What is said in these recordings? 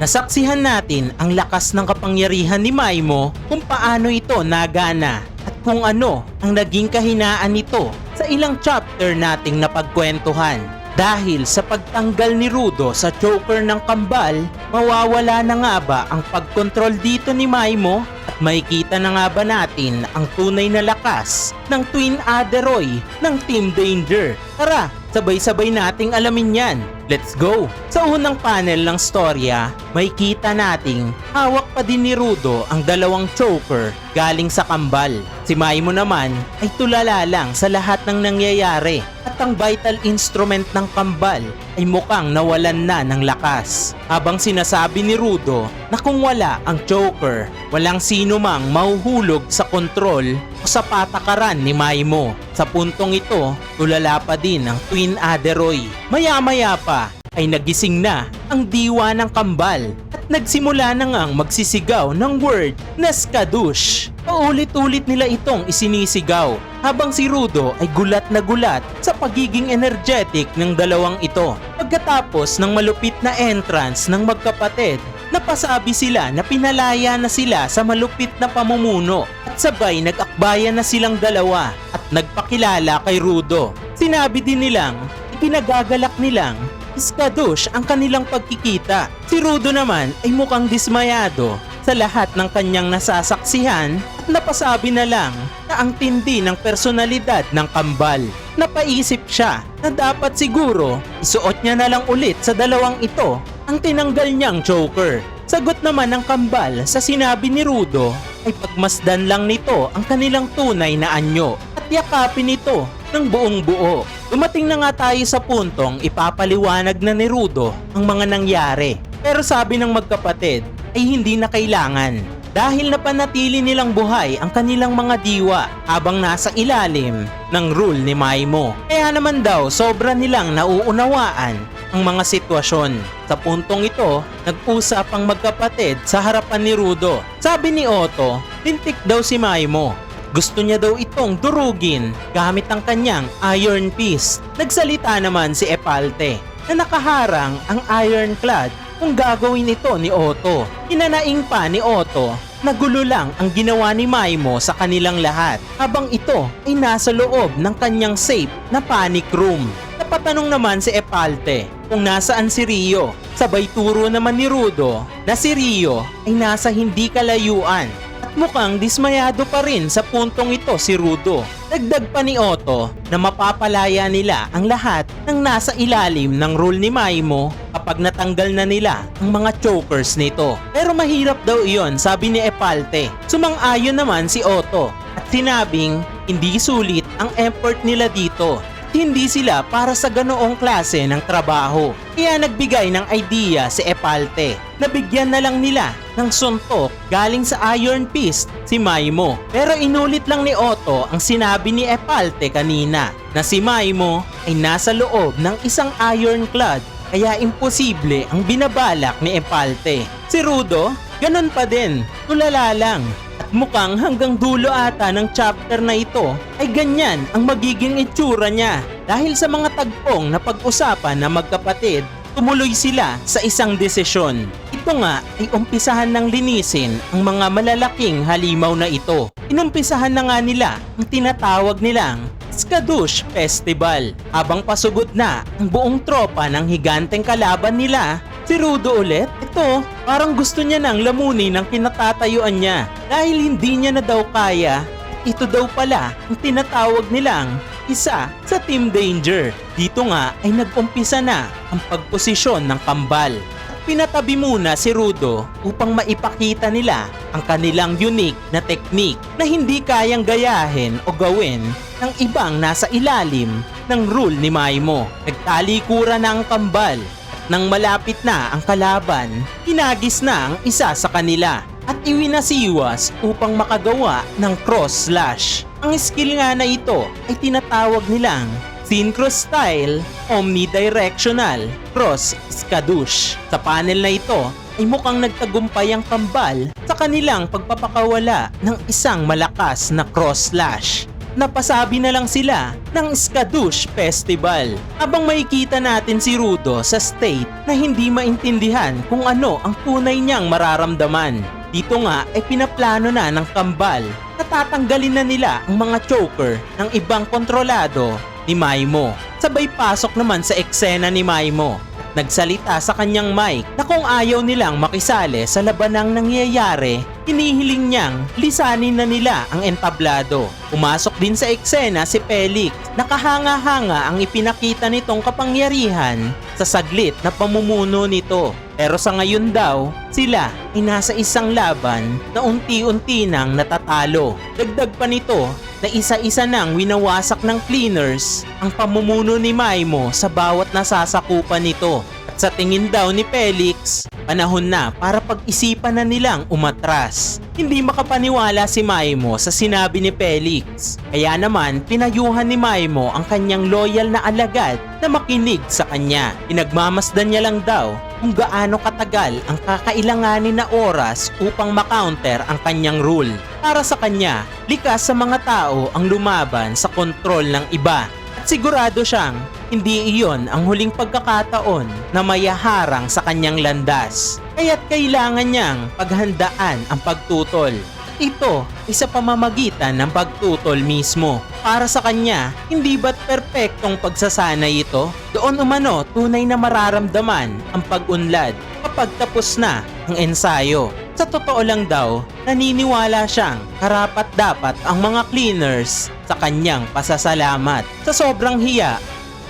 nasaksihan natin ang lakas ng kapangyarihan ni Maimo kung paano ito nagana at kung ano ang naging kahinaan nito sa ilang chapter nating napagkwentuhan. Dahil sa pagtanggal ni Rudo sa choker ng kambal, mawawala na nga ba ang pagkontrol dito ni Maimo? Makikita na nga ba natin ang tunay na lakas ng Twin Aderoy ng Team Danger? Tara, sabay-sabay nating alamin yan. Let's go! Sa unang panel ng storya, may kita nating hawak pa din ni Rudo ang dalawang choker galing sa kambal. Si Maimo naman ay tulala lang sa lahat ng nangyayari at ang vital instrument ng kambal ay mukhang nawalan na ng lakas. Habang sinasabi ni Rudo na kung wala ang choker, walang sino mang mahuhulog sa kontrol o sa patakaran ni Maimo. Sa puntong ito, tulala pa din ang Twin Aderoy. Maya-maya pa ay nagising na ang diwa ng kambal at nagsimula na ngang magsisigaw ng word na skadush. Paulit-ulit nila itong isinisigaw habang si Rudo ay gulat na gulat sa pagiging energetic ng dalawang ito. Pagkatapos ng malupit na entrance ng magkapatid, napasabi sila na pinalaya na sila sa malupit na pamumuno at sabay nag-akbayan na silang dalawa at nagpakilala kay Rudo. Sinabi din nilang ipinagagalak nilang Iskadush ang kanilang pagkikita. Si Rudo naman ay mukhang dismayado sa lahat ng kanyang nasasaksihan at napasabi na lang na ang tindi ng personalidad ng kambal. Napaisip siya na dapat siguro isuot niya na lang ulit sa dalawang ito ang tinanggal niyang choker. Sagot naman ng kambal sa sinabi ni Rudo ay pagmasdan lang nito ang kanilang tunay na anyo at yakapin ito ng buong buo. Dumating na nga tayo sa puntong ipapaliwanag na ni Rudo ang mga nangyari. Pero sabi ng magkapatid ay hindi na kailangan dahil napanatili nilang buhay ang kanilang mga diwa habang nasa ilalim ng rule ni Maimo. Kaya naman daw sobra nilang nauunawaan ang mga sitwasyon. Sa puntong ito, nag-usap ang magkapatid sa harapan ni Rudo. Sabi ni Otto, lintik daw si Maimo gusto niya daw itong durugin gamit ang kanyang iron fist. Nagsalita naman si Epalte na nakaharang ang ironclad kung gagawin ito ni Otto. Inanaing pa ni Otto na gulo lang ang ginawa ni Maimo sa kanilang lahat habang ito ay nasa loob ng kanyang safe na panic room. Napatanong naman si Epalte kung nasaan si Rio. Sabay turo naman ni Rudo na si Rio ay nasa hindi kalayuan at mukhang dismayado pa rin sa puntong ito si Rudo. Dagdag pa ni Otto na mapapalaya nila ang lahat ng nasa ilalim ng rule ni Maimo kapag natanggal na nila ang mga chokers nito. Pero mahirap daw iyon sabi ni Epalte. Sumang-ayon naman si Otto at sinabing hindi sulit ang effort nila dito hindi sila para sa ganoong klase ng trabaho. Kaya nagbigay ng idea si Epalte. Nabigyan na lang nila ng suntok galing sa Iron Fist si Maimo. Pero inulit lang ni Otto ang sinabi ni Epalte kanina na si Maimo ay nasa loob ng isang ironclad kaya imposible ang binabalak ni Epalte. Si Rudo, ganun pa din, tulala lang. At mukhang hanggang dulo ata ng chapter na ito ay ganyan ang magiging itsura niya. Dahil sa mga tagpong na pag-usapan na magkapatid, tumuloy sila sa isang desisyon. Ito nga ay umpisahan ng linisin ang mga malalaking halimaw na ito. Inumpisahan na nga nila ang tinatawag nilang Skadush Festival. Habang pasugod na ang buong tropa ng higanteng kalaban nila, Si Rudo ulit? Ito, parang gusto niya nang lamunin ang kinatatayuan niya dahil hindi niya na daw kaya. Ito daw pala ang tinatawag nilang isa sa Team Danger. Dito nga ay nag-umpisa na ang pagposisyon ng kambal. Pinatabi muna si Rudo upang maipakita nila ang kanilang unique na teknik na hindi kayang gayahin o gawin ng ibang nasa ilalim ng rule ni Maimo. Nagtalikura na ang kambal nang malapit na ang kalaban, hinagis na ang isa sa kanila at iwinasiwas upang makagawa ng cross slash. Ang skill nga na ito ay tinatawag nilang Synchro Style Omnidirectional Cross Skadush. Sa panel na ito ay mukhang nagtagumpay ang kambal sa kanilang pagpapakawala ng isang malakas na cross slash. napasabi na lang sila ng Skadoosh Festival. Habang makikita natin si Rudo sa state na hindi maintindihan kung ano ang tunay niyang mararamdaman. Dito nga ay pinaplano na ng kambal na tatanggalin na nila ang mga choker ng ibang kontrolado ni Maimo. Sabay pasok naman sa eksena ni Maimo nagsalita sa kanyang mic na kung ayaw nilang makisali sa labanang nangyayari, hinihiling niyang lisanin na nila ang entablado. Pumasok din sa eksena si Felix. Nakahanga-hanga ang ipinakita nitong kapangyarihan sa saglit na pamumuno nito. Pero sa ngayon daw, sila ay nasa isang laban na unti-unti nang natatalo. Dagdag pa nito na isa-isa nang winawasak ng cleaners ang pamumuno ni Maimo sa bawat nasasakupan nito. At sa tingin daw ni Felix, panahon na para pag-isipan na nilang umatras. Hindi makapaniwala si Maimo sa sinabi ni Felix. Kaya naman, pinayuhan ni Maimo ang kanyang loyal na alagad na makinig sa kanya. Pinagmamasdan niya lang daw kung gaano katagal ang kakailanganin na oras upang makounter ang kanyang rule. Para sa kanya, likas sa mga tao ang lumaban sa kontrol ng iba. At sigurado siyang hindi iyon ang huling pagkakataon na mayaharang sa kanyang landas. Kaya't kailangan niyang paghandaan ang pagtutol. Ito ay sa pamamagitan ng pagtutol mismo. Para sa kanya, hindi ba't perpektong pagsasanay ito? Doon umano tunay na mararamdaman ang pag-unlad kapag tapos na ang ensayo. Sa totoo lang daw, naniniwala siyang karapat dapat ang mga cleaners sa kanyang pasasalamat. Sa sobrang hiya,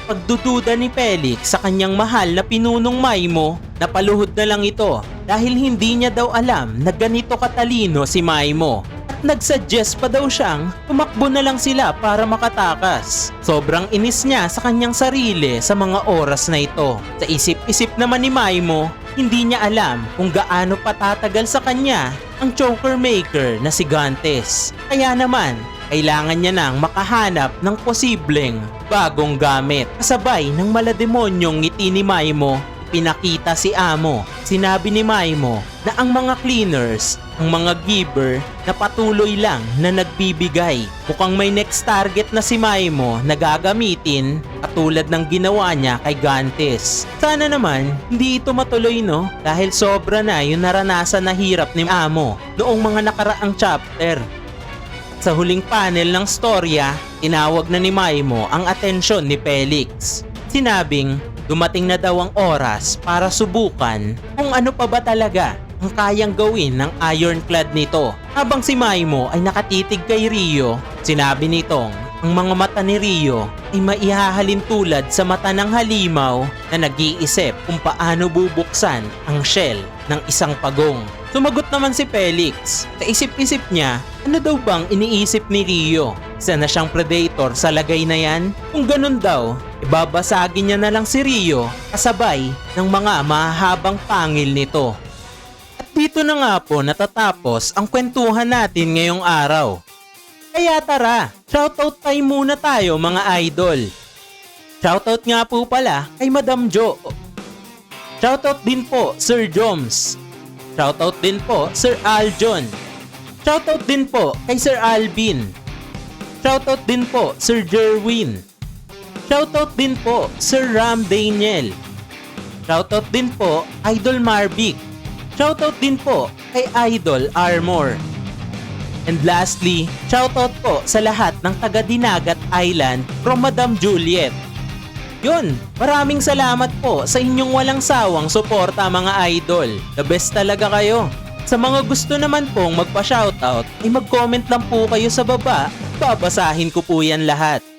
pagdududa ni Felix sa kanyang mahal na pinunong Maimo, napaluhod na lang ito dahil hindi niya daw alam na ganito katalino si Maimo. At nagsuggest pa daw siyang tumakbo na lang sila para makatakas. Sobrang inis niya sa kanyang sarili sa mga oras na ito. Sa isip-isip naman ni Maimo, hindi niya alam kung gaano patatagal sa kanya ang choker maker na si Gantes. Kaya naman, kailangan niya nang makahanap ng posibleng bagong gamit. Kasabay ng malademonyong ngiti ni Maimo, pinakita si Amo. Sinabi ni Maimo na ang mga cleaners, ang mga giver na patuloy lang na nagbibigay. Mukhang may next target na si Maimo na gagamitin katulad ng ginawa niya kay Gantes. Sana naman hindi ito matuloy no dahil sobra na yung naranasan na hirap ni Amo noong mga nakaraang chapter. Sa huling panel ng storya, tinawag na ni Maimo ang atensyon ni Felix. Sinabing dumating na daw ang oras para subukan kung ano pa ba talaga ang kayang gawin ng ironclad nito. Habang si Maimo ay nakatitig kay Rio, sinabi nitong ang mga mata ni Rio ay maihahalin tulad sa mata ng halimaw na nag-iisip kung paano bubuksan ang shell ng isang pagong. Sumagot naman si Felix. Sa isip-isip niya, ano daw bang iniisip ni Rio? Isa na siyang predator sa lagay na yan? Kung ganun daw, ibabasagin niya na lang si Rio kasabay ng mga mahabang pangil nito. At dito na nga po natatapos ang kwentuhan natin ngayong araw. Kaya tara, shoutout time muna tayo mga idol. Shoutout nga po pala kay Madam Jo. Shoutout din po Sir Joms. Shoutout din po Sir Aljon. Shoutout din po kay Sir Alvin. Shoutout din po Sir Jerwin. Shoutout din po Sir Ram Daniel. Shoutout din po Idol Marvic. Shoutout din po kay Idol Armor. And lastly, shoutout po sa lahat ng taga Dinagat Island from Madam Juliet. Yun, maraming salamat po sa inyong walang sawang suporta mga idol. The best talaga kayo. Sa mga gusto naman pong magpa-shoutout, ay mag-comment lang po kayo sa baba. Babasahin ko po yan lahat.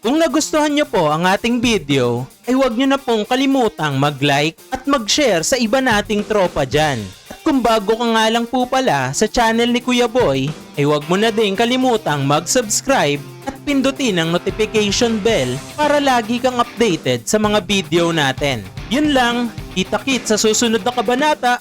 Kung nagustuhan nyo po ang ating video, ay huwag nyo na pong kalimutang mag-like at mag-share sa iba nating tropa dyan. At kung bago ka nga lang po pala sa channel ni Kuya Boy, ay huwag mo na din kalimutang mag-subscribe at pindutin ang notification bell para lagi kang updated sa mga video natin. Yun lang, kita-kit sa susunod na kabanata.